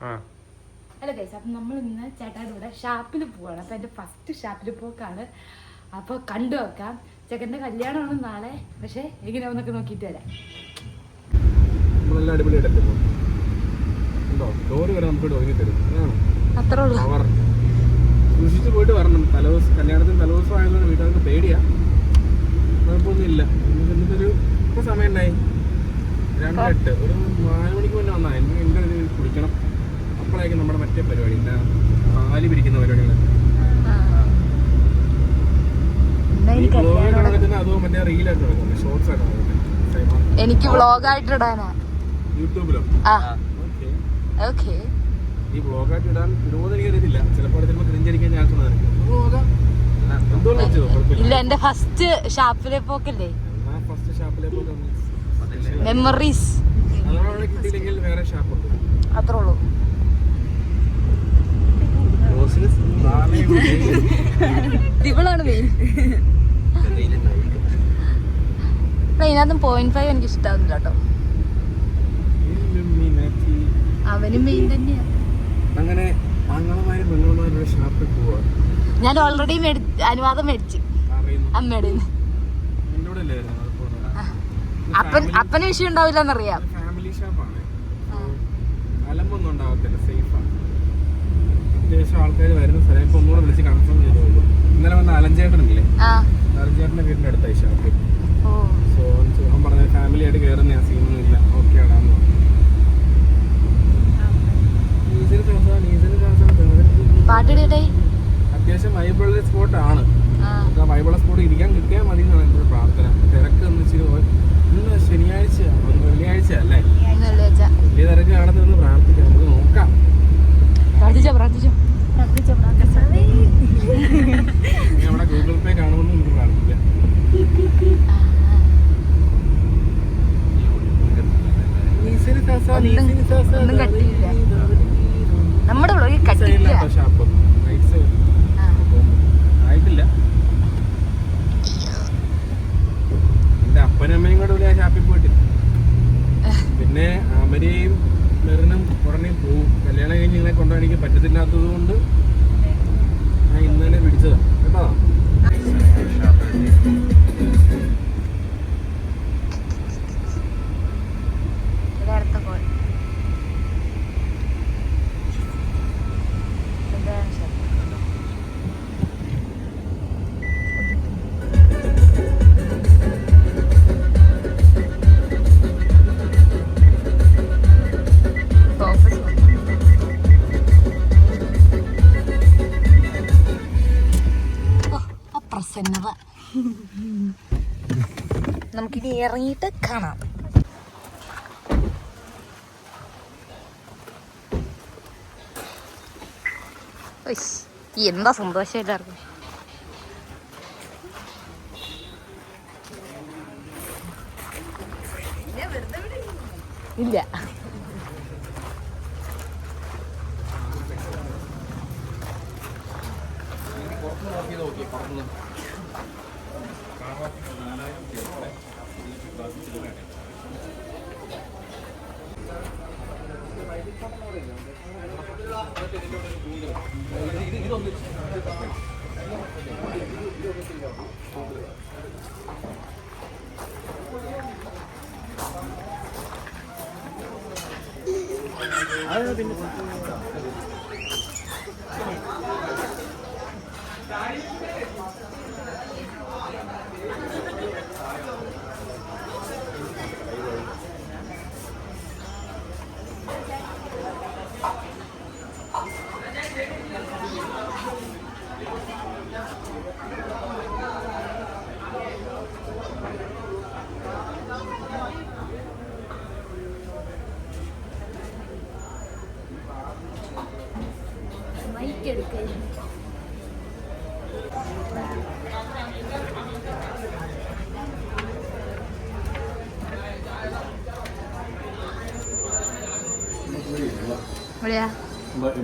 Hello guys അപ്പം നമ്മൾ ഇന്ന് ചേട്ടായുടെ കൂടെ ഷാപ്പിൽ പോവാണ്. അപ്പം എന്റെ ഫസ്റ്റ് ഷാപ്പിൽ പോക്കാണ്. അപ്പോൾ കണ്ടു വെക്കാം ചേട്ടന്റെ കല്യാണമാണ് നാളെ. പക്ഷേ എങ്ങനെയാവുന്നൊക്കെ നോക്കിയിട്ട് വരാം. നല്ല അടിപൊളി വരെ നമുക്ക് ഇവിടെ ഒതുങ്ങി തരും. അതാണ്. അത്രേ ഉള്ളൂ. സൂക്ഷിച്ച് പോയിട്ട് വരണം. തലേദിവസം കല്യാണത്തിന് തലേദിവസം ആയതുകൊണ്ട് വീട്ടുകാർക്ക് പേടിയാ. കുഴപ്പമൊന്നും ഇല്ല എന്നിട്ടൊരു സമയം ഉണ്ടായി രണ്ടെട്ട് ഒരു നാല് മണിക്ക് മുന്നേ വന്നാ എനിക്ക് എന്റെ ഒരു കുളിക്കണം അപ്പോഴായിരിക്കും നമ്മുടെ മറ്റേ പരിപാടി എന്താ പാൽ പിരിക്കുന്ന ഈ എനിക്ക് ആയിട്ട് വ്ളോഗായിട്ട് ഇടാനാ. യൂട്യൂബിലോ? ഈ ഓക്കെ ആയിട്ട് ഈ ബ്ലോഗായിട്ട് ഇടാൻ എനിക്കറിയത്തില്ല ചിലപ്പോൾ ചിലപ്പോൾ ക്രിഞ്ചടിക്കാൻ ഞാൻ ഇല്ല എന്റെ എന്റെ ഫസ്റ്റ് ഷാപ്പിലെ പോക്കല്ലേ ഫസ്റ്റ് ഷാപ്പിലേക്ക് മെമ്മറീസ് വേറെ ഷാപ്പുണ്ട് അത്രേ ഉള്ളൂ. ഇവളാണ് മെയിൻ ഇതിനകത്തും പോയിന്റ് ഫൈവ് എനിക്ക് ഇഷ്ടാവുന്നില്ല കേട്ടോ. അവനും മെയിൻ തന്നെയാ. അങ്ങനെ ആങ്ങളമാരും പെങ്ങളുമാരുടെ ഷാപ്പിൽ പോവാ. ഞാൻ ഓൾറെഡി അനുവാദം മേടിച്ചു. അമ്മയുടെ അപ്പൻ അപ്പന് വിഷയം ഉണ്ടാവില്ല അത്യാവശ്യം ആൾക്കാർ വരുന്ന സ്ഥലം. ഇപ്പൊ ഒന്നുകൂടെ വിളിച്ച് കൺഫേം ചെയ്ത് നോക്കും. ഇന്നലെ വന്ന അലഞ്ചേട്ടനില്ലേ അലഞ്ചേട്ടന്റെ വീടിന്റെ അടുത്ത ഷാപ്പ് സോ അവൻ പറഞ്ഞ ഫാമിലി ആയിട്ട് കയറുന്ന ആ സീനൊന്നും ഇല്ല. ഓക്കെ ആണെന്ന്. അത്യാവശ്യം വൈബിളിലെ സ്പോട്ട് ആണ്. വൈബിളെ സ്പോട്ട് ഇരിക്കാൻ കിട്ടിയാൽ മതി എന്നാണ് എന്റെ ഒരു പ്രാർത്ഥന. തിരക്ക് എന്ന് വെച്ചാൽ ഇന്ന് ശനിയാഴ്ച വെള്ളിയാഴ്ച അല്ലേ? വലിയ തിരക്ക് കാണത്തില്ലെന്ന് പ്രാർത്ഥിക്കാം. നമുക്ക് നോക്കാം. പ്രാർത്ഥിച്ചോ പ്രാർത്ഥിച്ചോ? ഗൂഗിൾ പേ കാണുമെന്ന് നമുക്ക് കട്ടിയില്ല. നമ്മുടെ ബ്ലോഗിൽ കട്ടില്ല സൈഡിലാട്ടോ ഷാപ്പ് ആ. ആയിട്ടില്ല. എന്റെ അപ്പനും അമ്മയും കൂടെ ഷാപ്പിൽ പോയിട്ട് പറ്റത്തില്ലാത്തത് കൊണ്ട് എന്താ സന്തോഷം എല്ലാവർക്കും? ഇല്ല.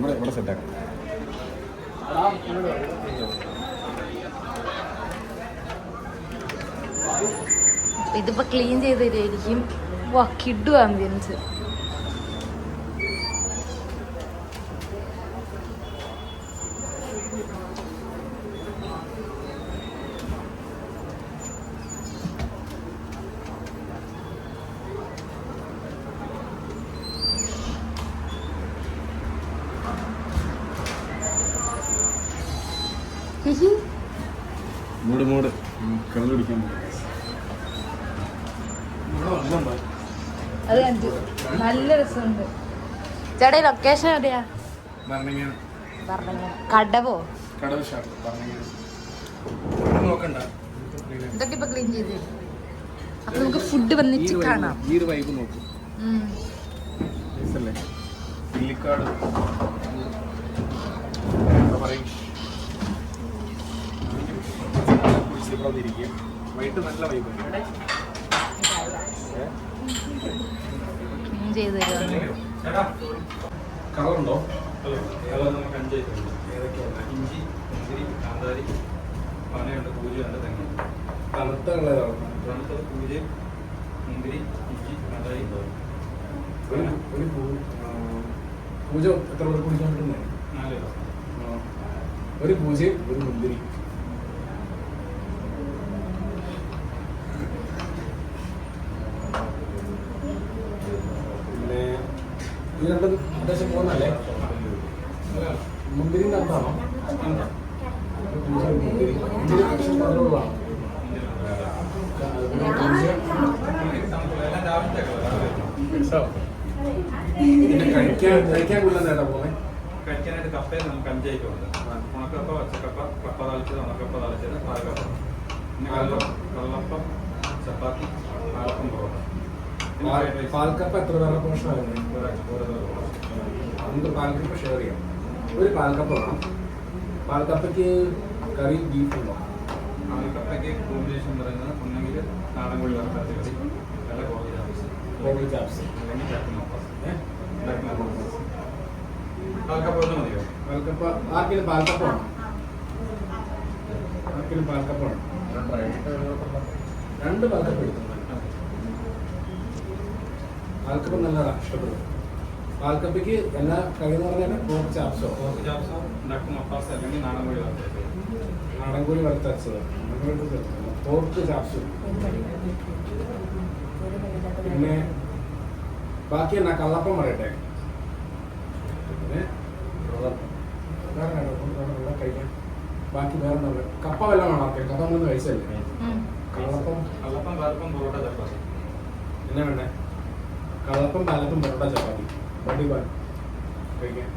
ഇവിടെ ഇവിടെ സെറ്റാക്കാം ഇതിപ്പോ ക്ലീൻ ചെയ്ത് തരുമായിരിക്കും കിഡു ആംബിയൻസ് മൂട് മൂട് കള്ളു കുടിക്കാൻ അത് കണ്ടു നല്ല രസമുണ്ട് ഈ ലൊക്കേഷൻ എവിടെയാ? കടവോ? ഇതൊക്കെ ഇപ്പൊ ക്ലീൻ ചെയ്ത്. അപ്പൊ നമുക്ക് ഫുഡ് വന്നിട്ട് കാണാം. ഈ ഒരു വൈബ് നോക്കും. വൈകിട്ട് നല്ല വൈബ് ക്ലീൻ ചെയ്ത് തരുമോ കളറുണ്ടോ? ഇഞ്ചി മുന്തിരി കാന്താരി പനയുണ്ട് പൂജയുണ്ട് തെങ്ങ് തണുത്ത കളറാണ്. തണുത്തത് പൂജയും മുന്തിരി ഇഞ്ചി കാന്താരി ഒരു ഒരു പൂ- ആ, പൂജ എത്ര പേർക്ക് കുടിക്കാൻ പറ്റുന്നേ? നാല് ഒരു പൂജയും ഒരു മുന്തിരി പിന്നെ ഇത് രണ്ടും അത്യാവശ്യം പോകുന്നല്ലേ മുന്തിരി പൂജ മുന്തിരി മുന്തിരി രാവിലത്തെ പിന്നെ കഴിക്കാൻ കഴിക്കാൻ കൊള്ളുന്ന നേട്ടാ പോകുന്നത് കഴിക്കാനായിട്ട് കപ്പയിൽ നമുക്ക് അഞ്ചായിട്ട് ഉണ്ട്. ഉണക്കപ്പ പച്ചക്കപ്പ കപ്പ തളിച്ചത് ഉണക്കപ്പ തളിച്ചത് പാലക്കപ്പ. പിന്നെ കള്ളം കള്ളപ്പം ചപ്പാത്തി പാലപ്പം പൊറോട്ട. പാൽക്കപ്പ എത്ര പേരുടെ പ്രശ്നമായിരുന്നു നമുക്ക് പാൽക്കപ്പ് ഷെയർ ചെയ്യാം. ഒരു പാൽക്കപ്പ് വേണം. പാൽക്കപ്പയ്ക്ക് കറി ബീഫ് ഉണ്ടോ? പാൽക്കപ്പയ്ക്ക് കോമ്പിനേഷൻ പറയുന്നത് ഒന്നെങ്കിൽ നാടൻ കോഴി വറുത്തത് കറി അല്ല കോഴി ചാപ്സ് കോഴി ചാപ്സ് അല്ലെങ്കിൽ ചാപ്പി നോപ്പാസ് ഉണ്ടാക്കുന്ന നോപ്പാസ് പാലക്കപ്പ ഒന്ന് മതിയോ? പാൽക്കപ്പ ആർക്കെങ്കിലും പാൽക്കപ്പ വേണം? ആർക്കെങ്കിലും പാൽക്കപ്പ വേണം? രണ്ട് പാൽക്കപ്പ എടുക്കുന്നുണ്ട് പാൽക്കപ്പ നല്ലതാണ് ഇഷ്ടപ്പെടും. പാൽക്കപ്പയ്ക്ക് എല്ലാ കറി എന്ന് പറഞ്ഞാൽ പോർക്ക് ചാപ്സോ പോർക്ക് ചാപ്സോ ഉണ്ടാക്കും. മപ്പാസ് അല്ലെങ്കിൽ നാടൻ കോഴി വറുത്തത് നാടൻ കോഴി വറുത്തരച്ചത് പോർക്ക് ചാപ്സോ പിന്നെ ബാക്കി എന്നാ? കള്ളപ്പം പറയട്ടെ. പിന്നെ കഴിക്കാം ബാക്കി വേറെ എന്താ? കപ്പ വല്ലതും വേണം ഓക്കെ കപ്പ മൂന്ന് കഴിച്ചല്ലേ. കള്ളപ്പം. കള്ളപ്പം പാലപ്പം പൊറോട്ട ചപ്പാത്തി എന്നാ വേണ്ടേ? കള്ളപ്പം പാലപ്പം പൊറോട്ട ചപ്പാത്തി. വണ്ടി പാൽ. കഴിക്കാൻ.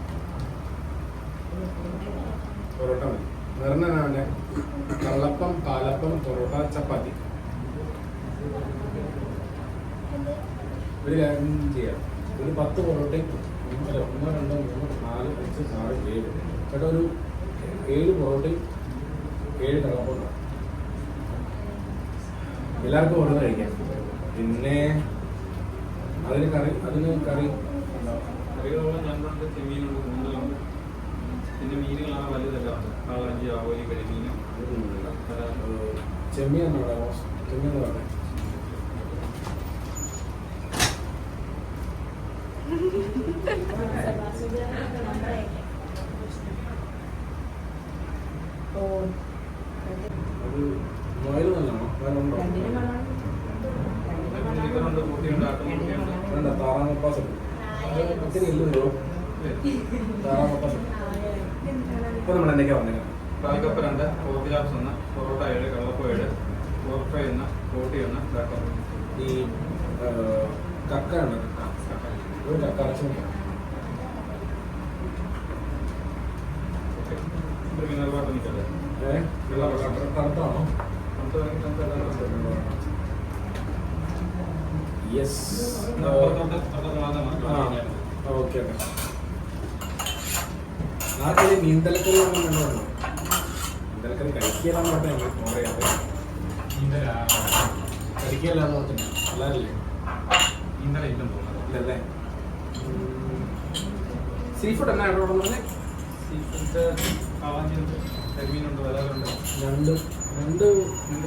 പൊറോട്ട മതി. വേറെ കള്ളപ്പം പാലപ്പം പൊറോട്ട ചപ്പാത്തി. ഒരു കാര്യം ചെയ്യാം. ഒരു പത്ത് പൊറോട്ടയും ഒന്നര ഒന്നോ രണ്ടോ മൂന്നോ നാല് അഞ്ച് ആറ് ഏഴ്. ചേട്ടാ ഒരു ഏഴ് പൊറോട്ടയും ഏഴ് കള്ളപ്പം എല്ലാവർക്കും ഓരോന്ന് കഴിക്കാം. പിന്നെ അതിന് കറി അതിന് കറി ഉണ്ടാവും. കറികളോളം ഞങ്ങളുണ്ട് ചെമ്മീനുണ്ട് കൂന്തലുണ്ട് പിന്നെ മീനുകളാണ് വലുതെല്ലാം കാളാഞ്ചി ആവോലി കരിമീനും. ചെമ്മീൻ എന്ന് പറയാമോ ചെമ്മീൻ എന്ന് പറയാം മുയൽ നല്ലതാണോ വേറെ ഉണ്ടോ കുട്ടികളുണ്ട് കുട്ടിയുണ്ട് ആട്ടുമുട്ടിയുണ്ട് വേണ്ട ഉണ്ട് ഒത്തിരി ഇല്ലല്ലോ താറാമപ്പാസ് ഉണ്ട് ഇപ്പൊ നമ്മൾ എന്തൊക്കെയാ വന്നേക്കാം പാൽക്കപ്പ രണ്ട് ചാപ്സ് ഒന്ന് പൊറോട്ട ഏഴ് കള്ളപ്പം ഏഴ് ഫ്രൈ ഒന്ന് റോട്ടി ഒന്ന് ഈ കക്ക ഉണ്ട്? കക്ക. ഒരു കക്ക നിൽക്കട്ടെ കറുത്താണോ നമുക്ക് വേണമെങ്കിൽ നമുക്ക് എല്ലാം യെസ് ഓക്കെ ഓക്കെ നാട്ടിൽ മീൻ തലക്കറി ഒന്നും വേണ്ടോ മീൻ തലക്കറി കഴിക്കലാന്ന് പറഞ്ഞാൽ ഓർഡർ ചെയ്യാറ് കഴിക്കലാന്ന് പറഞ്ഞില്ല അല്ലാറില്ലേ ഇന്നലെ ഇല്ലെന്ന് തോന്നുന്നു ഇല്ലല്ലേ? സീ ഫുഡ് എന്നാ ഇവിടെ പറഞ്ഞത് സീ ഫുഡ് കാവാഞ്ചിയുണ്ട് കരിമീനുണ്ട് വരാറുണ്ട്. രണ്ട് രണ്ട് രണ്ട്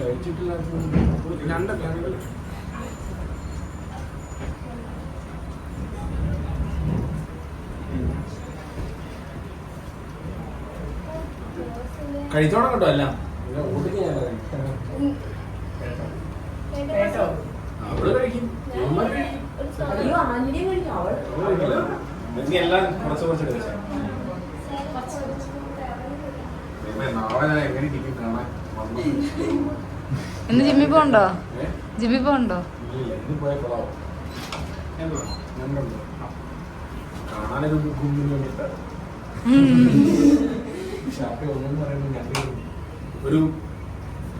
കഴിച്ചിട്ടില്ല രണ്ട് കഴിച്ചോണം കേട്ടോ എല്ലാം. അവൾ കഴിക്കും. എല്ലാം കുറച്ച് കുറച്ച് നാളെ ഞാൻ എങ്ങനെ ഇരിക്കും കാണാൻ? വന്നു. ഇന്ന് ജിമ്മി പോണ്ടോ ജിമ്മി പോണ്ടോ. കാണാനൊരു ഷാപ്പിൽ ഒന്നെന്ന് പറയുമ്പോൾ ഞങ്ങൾ ഒരു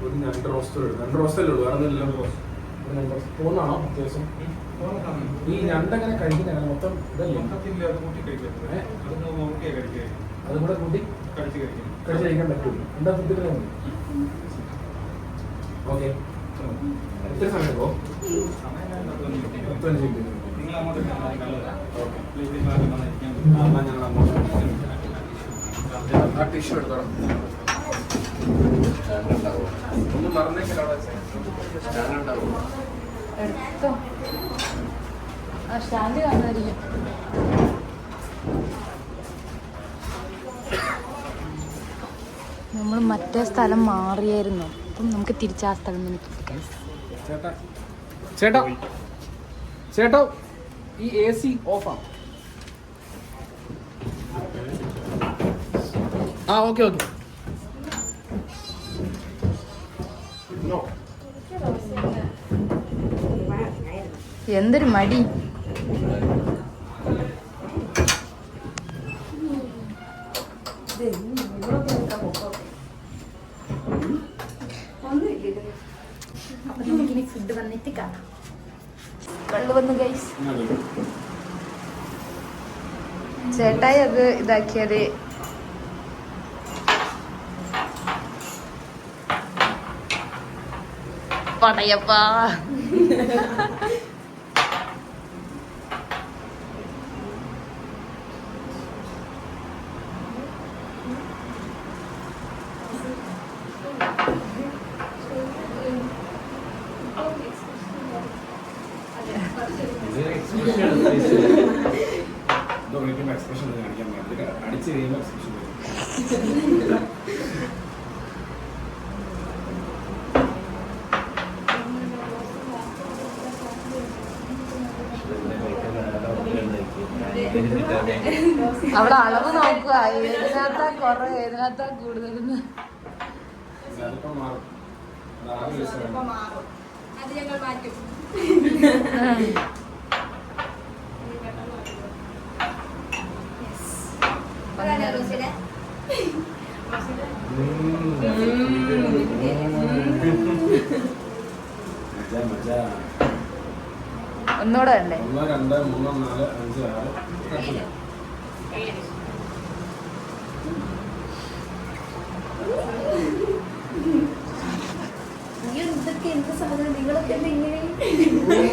ഒരു രണ്ട് റോസ്റ്റർ രണ്ട് റോസ്റ്റല്ലേ ഉള്ളൂ? വേറെ ഒന്നുമില്ല റോസ്റ്റ് ഒരു ഞണ്ട് roast. തോന്നാണോ അത്യാവശ്യം? ഈ ഞണ്ടങ്ങനെ കഴിക്കുന്ന മൊത്തം ഇതല്ലേ? അത് കൂടെ കൂട്ടി കടിച്ച് കഴിച്ച് കഴിക്കാൻ പറ്റും. എന്താ ഫുഡ് ഓക്കെ. എത്ര സമയം പോ സമയം പത്ത് മിനിറ്റ്. ഓക്കെ. ഞങ്ങൾ അങ്ങോട്ട് ആ ടിഷ്യൂ എടുത്തോളാം. ഒന്നും മറന്നേക്കില്ല എടുത്തോ. ആ സ്റ്റാൻഡ് കാണുമായിരിക്കും. നമ്മൾ മറ്റേ സ്ഥലം മാറിയായിരുന്നു. അപ്പം നമുക്ക് തിരിച്ച് ആ സ്ഥലം തന്നെ കിട്ടി. ചേട്ടാ. ചേട്ടാ. ചേട്ടോ ഈ എ സി ഓഫാണ് ആ ഓക്കെ ഓക്കെ. എന്തൊരു മടി. ഫുഡ് വന്നിട്ട് കാണാം വെള്ളം വന്നു ഗൈസ് ചേട്ടായി അത് ഇതാക്കിയത് Kota അവിടെ അളവ് നോക്കുക. ഏതിനകത്താ കുറേ ഏതിനകത്താ കൂടുതലെന്ന്. ഒന്നൂടെ അല്ലേ ഒന്ന് രണ്ട് മൂന്ന് നാല് അഞ്ച് ആറ്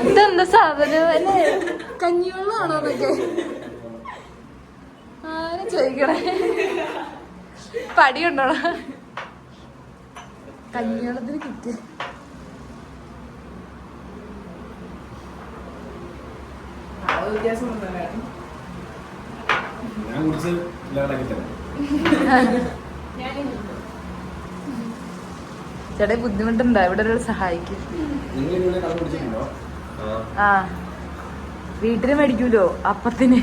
ഇതെന്താ സാധനം? അല്ലേ? കഞ്ഞിവെള്ളമാണോ അതൊക്കെ? ആരും ചോദിക്കണേ? പടിയുണ്ടോടാ? കഞ്ഞിവെള്ളത്തിന് കിറ്റ്. ഞാൻ കുടിച്ച് ചേട്ടാ ബുദ്ധിമുട്ടുണ്ടോ? ഇവിടെ ഒരാൾ സഹായിക്കും. ആ. വീട്ടിൽ മേടിക്കൂലോ? അപ്പത്തിന്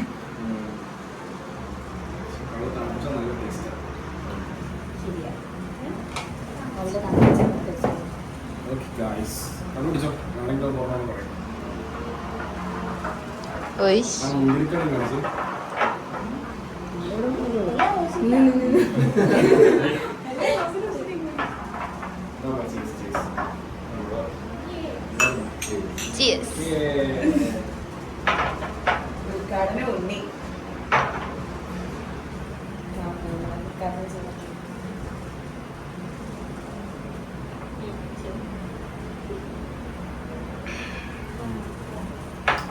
കള്ള് തണുപ്പിച്ചാൽ നല്ല ടേസ്റ്റാണ് ഓക്കെ ഗായ്സ് കള്ള് കുടിച്ചോ ആണെങ്കിൽ പോകാൻ പറയും ഓയ് ആ മുന്തിരിക്കടം കാണിച്ചു Cheers. ഉദ്ഘാടന ഉണ്ണി.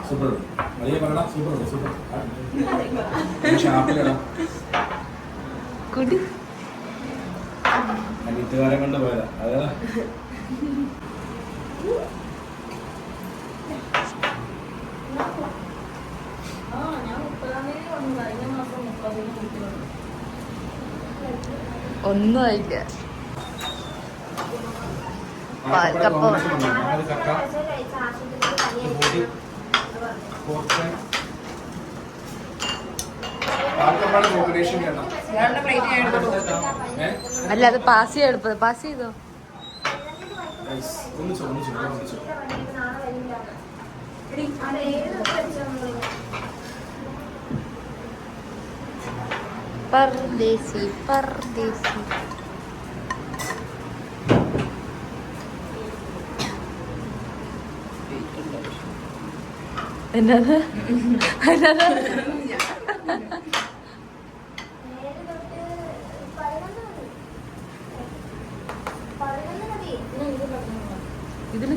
സൂപ്പർ. വലിയ പറയണ സൂപ്പർ സൂപ്പർ. ഷാപ്പിലിടാം കുടി അനിത്തുകാരെ കൊണ്ട് പോയതാ. അതാ. ഒന്നും ആയില്ല. ചക്ക പൊടി, പോർക്ക്, പാൽക്കപ്പാട് കോമ്പിനേഷൻ വേണം ഒരാളുടെ പ്ലേറ്റ് ഞാൻ എടുത്തോളൂ ഏഹ് അല്ല അത് പാസ് എളുപ്പം പാസ് ചെയ്തോ? പർദേശി പർദേശി. എന്നത് എന്നത്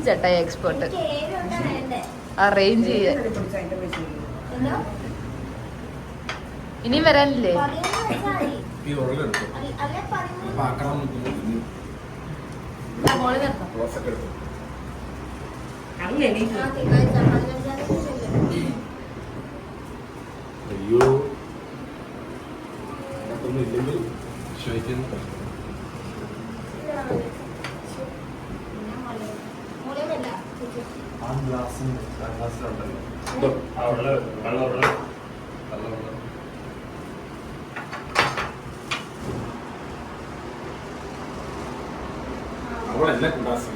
ചേട്ടായി എക്സ്പേർട്ട് അറേഞ്ച് ചെയ്യാൻ ഇനിയും വരാനില്ലേ? അയ്യോ. ഇല്ലെങ്കിൽ അപ്പൊ ആക്കണം മോളി നിർത്താം റോസൊക്കെ എടുത്തു അങ്ങനെ അയ്യോ അതൊന്നും ഇല്ലെങ്കിൽ ചോദിക്കുന്നു ആ ഗ്ലാസ് ഗ്ലാസ്സിലുണ്ടല്ലോ അവളെന്നെ ഗ്ലാസ്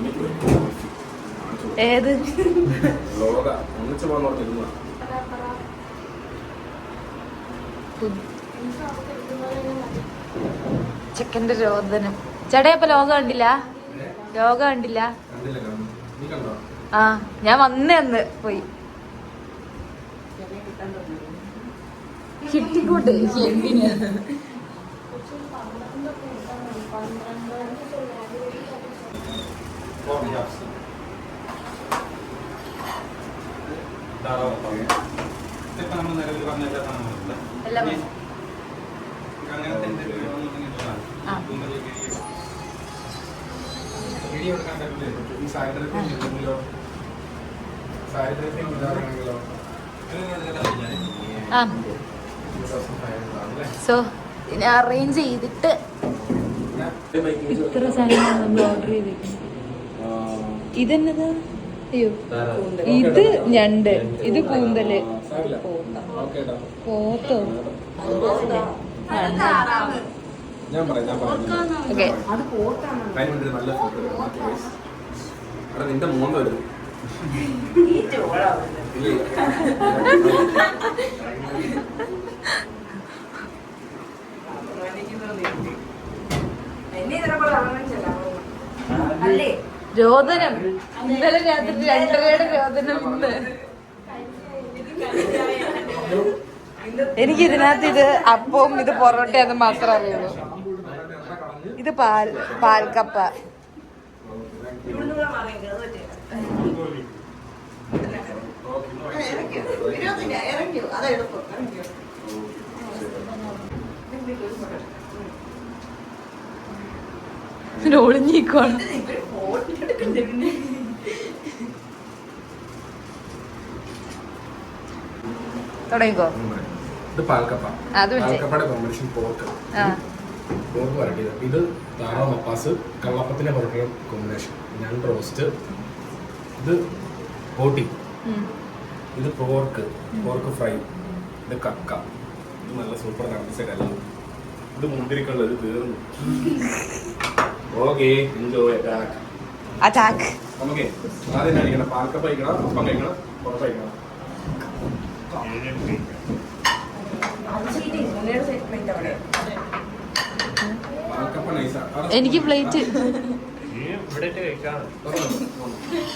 ഏത്? ചെക്കന്റെ രോദനം. ചേട്ടാ ഇപ്പൊ ലോകം കണ്ടില്ല? ലോകം കണ്ടില്ല കണ്ടില്ല കണ്ടു നീ കണ്ടോ ആ ഞാൻ വന്നേ അന്ന് പോയി. കിട്ടിക്കോട്ടെ എന്തിനാ എല്ലാം ഈ സാഹചര്യത്തിൽ ആ. സോ ഇനി അറേഞ്ച് ചെയ്തിട്ട് ഇത്ര സാധനങ്ങൾ നമ്മൾ ഓർഡർ ചെയ്തിരിക്കുന്നത് ഇതെന്നത്? അയ്യോ ഇത് ഞണ്ട്. ഇത് കൂന്തൽ പോത്തോ? ഓക്കെ നിന്റെ വരും രോദനം ഇന്നലെ രാത്രി രണ്ടരയുടെ രോദനം ഇന്ന് എനിക്ക് ഇതിനകത്ത് ഇത് അപ്പവും ഇത് പൊറോട്ടയെന്ന് മാത്രമേ അറിയുള്ളൂ. ഇത് പാൽ പാൽക്കപ്പ ഇവിടുന്ന് കൂടെ മാറിയെങ്കിൽ അത് പറ്റില്ല ഇരുപത്തില്ല ഇറങ്ങിയോ അതാ എളുപ്പം തുടങ്ങിക്കോ. ഇത് പാൽക്കപ്പ. പാൽക്കപ്പയുടെ കോമ്പിനേഷൻ പോർക്ക് ആ. പോർക്ക് വരട്ടിയത്. ഇത് താറാവ് മപ്പാസ് കള്ളപ്പത്തിന്റെ പൊറോട്ടയുടെ കോമ്പിനേഷൻ ഞാൻ റോസ്റ്റ് ഇത് പോട്ടി ഉം. ഇത് പോർക്ക് പോർക്ക് ഫ്രൈ ഇത് കക്ക. ഇത് നല്ല സൂപ്പർ തണുപ്പിച്ച കല്ല് ഇത് മുന്തിരിക്കള്ള ഇത് തീർന്നു. ഓക്കെ എൻജോയ് അറ്റാക്ക് അറ്റാക്ക് നമുക്ക് ആദ്യം കഴിക്കണം. പാൽക്കപ്പ കഴിക്കണം അപ്പം കഴിക്കണം പൊറോട്ട കഴിക്കണം. എനിക്ക് പ്ലേറ്റ്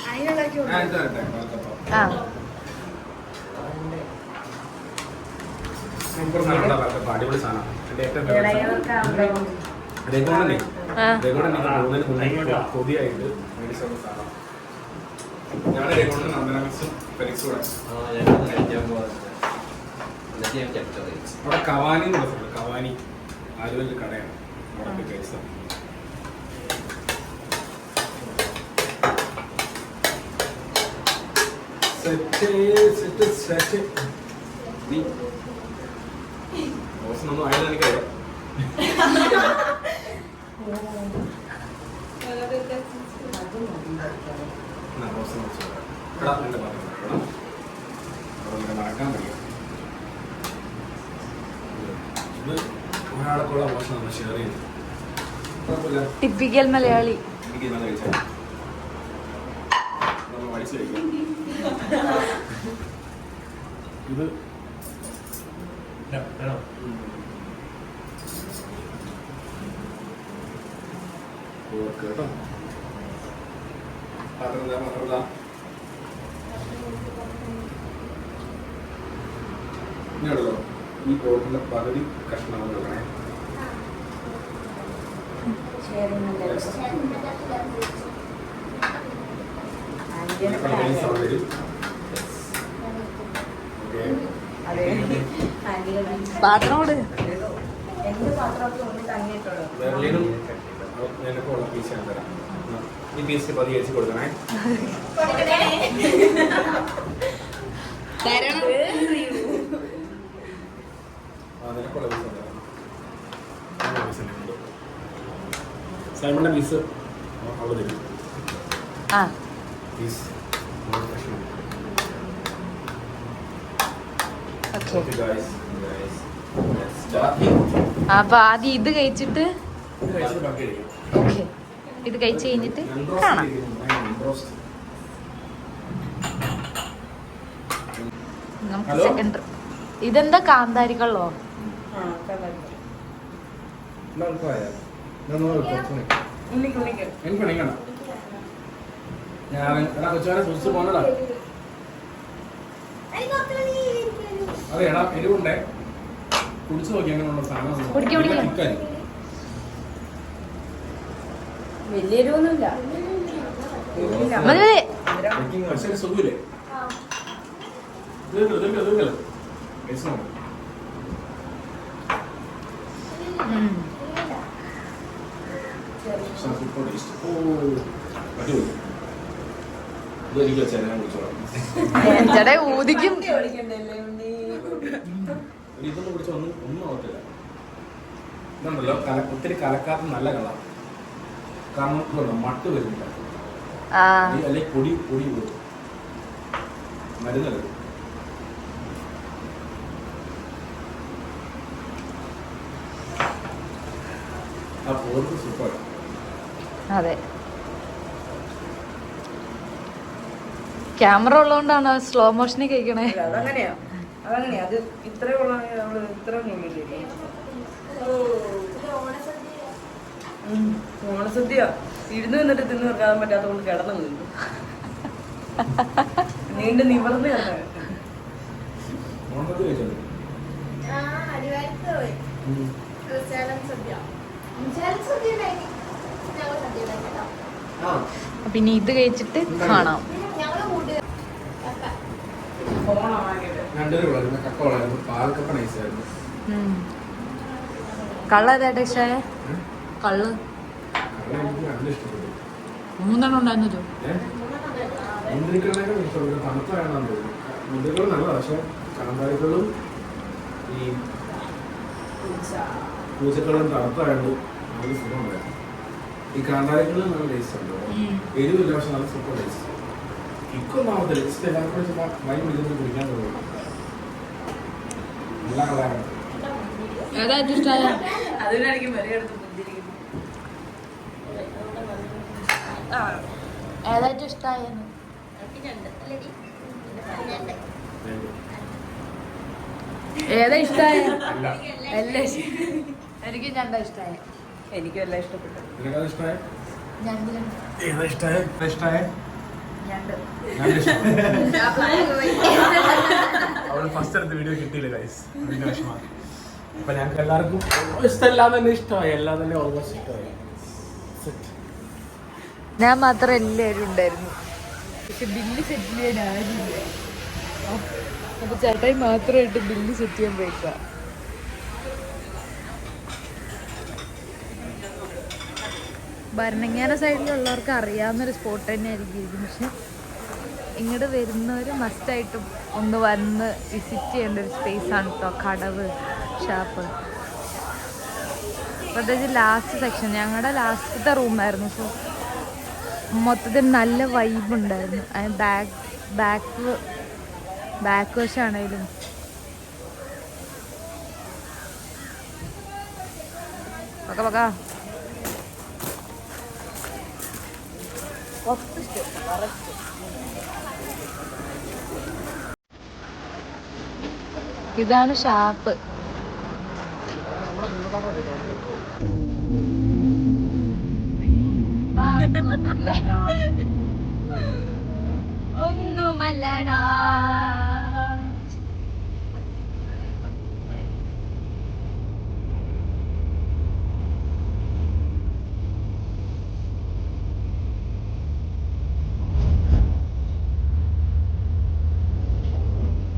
ആ ഇത് തരട്ടെ പാൽക്കപ്പ ആ സൂപ്പർ സാധനം അടിപൊളി സാധനം. എന്റെ ഏറ്റവും ആ. രഘുവണ്ണൻ എനിക്ക് മുന്നേ കൊതിയായിട്ട് മേടിച്ച സാധനം. ഞാൻ രഘുവണ്ണൻ നന്ദനമിക്സും ഫെലിക്സും അവിടെ കവാനി എന്നുള്ള സ്ഥലം കവാനി. ആലുവല്ല കടയാണ്. അവിടെ കഴിച്ചത് സെറ്റ് സെറ്റ് സെറ്റ് നീ ബോസിനൊന്നും ആയില്ല എനിക്കറിയാം എന്നാ ബോസിനെ വിളിച്ചു പറയാം. എടാ നിന്റെ പറഞ്ഞു എടാ അവിടെ നിന്നെ മറക്കാൻ കഴിയും ഇത് ഒരാളെക്കുള്ള മോശം നമ്മൾ ഷെയർ ചെയ്യുന്നത് ടിപ്പിക്കൽ മലയാളി. ഇത് ഓക്കെ കേട്ടോ. പാത്രമില്ല പാത്രമില്ല ഇനിയുള്ളൂ ഈ പോർക്കിന്റെ പകുതി കഷ്ണങ്ങൾ കൊടുക്കണേ പാത്രം ബെർലിനും പീസ് ഞാൻ തരാം. ഈ പീസ് പതി കൊടുക്കണേ. നിനക്കുള്ള പീസ് തരാം. സൈമണിന്റെ പീസ് തരും. പീസ് അപ്പൊ ആദ്യം ഇത് കഴിച്ചിട്ട് കഴിച്ചിട്ട് ബാക്കി കഴിക്കാം ഓക്കെ. ഇത് കഴിച്ച് കഴിഞ്ഞിട്ട് കാണാം. നമുക്ക്? സെക്കൻഡ് ഇതെന്താ കാന്താരികളോ കുടിച്ചു നോക്കി അങ്ങനെയുള്ള സാധനം? ചേട്ടാ ഊതിക്കും. ഇതൊന്നും കുടിച്ച ഒന്നും ഒന്നും ആവത്തില്ല. ഇതുണ്ടല്ലോ ഒത്തിരി കലക്കാത്ത നല്ല കളർ കാരണം ഇതുണ്ടോ മട്ട് വരുന്നില്ല. അല്ലെങ്കിൽ പൊടി പൊടി വരും. പോർക്ക് സൂപ്പർ അതെ. ക്യാമറ ഉള്ളതുകൊണ്ടാണ് സ്ലോ മോഷനിൽ കഴിക്കണേ അതങ്ങനെയാ. അതങ്ങനെയാ. അത് ഇത്രയും ഉള്ളതാണെങ്കിൽ നമ്മൾ ഇത്രയും നുള്ളില്ലേ ഉം. ഓണസദ്യ ഇരുന്ന് നിന്നിട്ട് തിന്നു തീർക്കാൻ പറ്റാത്തതുകൊണ്ട് കിടന്നു നിന്നു നീണ്ട് നിവർന്ന് പിന്നെ ഇത് കഴിച്ചിട്ട് കാണാം. കള്ളതായിട്ട്. കള്ള ഏതായിട്ട് ഇഷ്ടമായ കള്ള്. എനിക്ക് നല്ല ഇഷ്ടപ്പെട്ടു മൂന്നെണ്ണം ഇഷ്ടപ്പെട്ടു തോന്നുന്നു. നല്ലതാണ് പക്ഷെ കാന്താരിക്കളും ഈ പൂച്ചക്കളും തണുത്തായത് നല്ല സുഖമുണ്ടായിരുന്നു. ഈ കാന്താരിക്കളും നല്ല ടേസ്റ്റ് ഉണ്ട്. എരിവില്ല പക്ഷെ നല്ല സൂപ്പർ ടേസ്റ്റ് എല്ലാവർക്കും കുടിക്കാൻ തോന്നുന്നു നല്ല കളറാണ് ഏതായിട്ട് ഇഷ്ടമായ? അതിനായിരിക്കും എടുത്ത് പുഞ്ചിരിക്കുന്നു ആ ഏതായിട്ട് ഇഷ്ടമായിരുന്നു ഏതാ ഇഷ്ടമായ എനിക്ക് ഞണ്ട ഇഷ്ടമായ എനിക്കും എല്ലാം ഇഷ്ടപ്പെട്ടു. ഫസ്റ്റ് അടുത്ത വീഡിയോ കിട്ടിയില്ല ഗൈസ് അപ്പൊ ഞങ്ങൾക്ക് എല്ലാവർക്കും ഇഷ്ടമെല്ലാം തന്നെ ഇഷ്ടമായി. എല്ലാം തന്നെ ഓൾമോസ്റ്റ് ഇഷ്ടമായി. ഞാൻ മാത്രം എല്ലാവരും ഉണ്ടായിരുന്നു. പക്ഷെ ബില്ല് സെറ്റ് ചെയ്യാൻ ആരുമില്ല. അപ്പൊ ചേട്ടായി മാത്രമായിട്ട് ബില്ല് സെറ്റ് ചെയ്യാൻ പോയിക്ക ഭരണങ്ങാന സൈഡിലുള്ളവർക്ക് അറിയാവുന്നൊരു സ്പോട്ട് തന്നെയായിരിക്കും ഇത്. പക്ഷെ ഇങ്ങോട്ട് വരുന്നവർ മസ്റ്റായിട്ടും ഒന്ന് വന്ന് വിസിറ്റ് ചെയ്യേണ്ട ഒരു സ്പേസ് ആണ് കേട്ടോ കടവ് ഷാപ്പ് പ്രത്യേകിച്ച് ലാസ്റ്റ് സെക്ഷൻ ഞങ്ങളുടെ ലാസ്റ്റത്തെ റൂമായിരുന്നു സോ മൊത്തത്തിൽ നല്ല വൈബ് ഉണ്ടായിരുന്നു. ബാക്ക് ബാക്ക് ബാക്ക് വശമാണേലും പക്ക ഇതാണ് ഷാപ്പ് ഒന്നുമല്ലടാ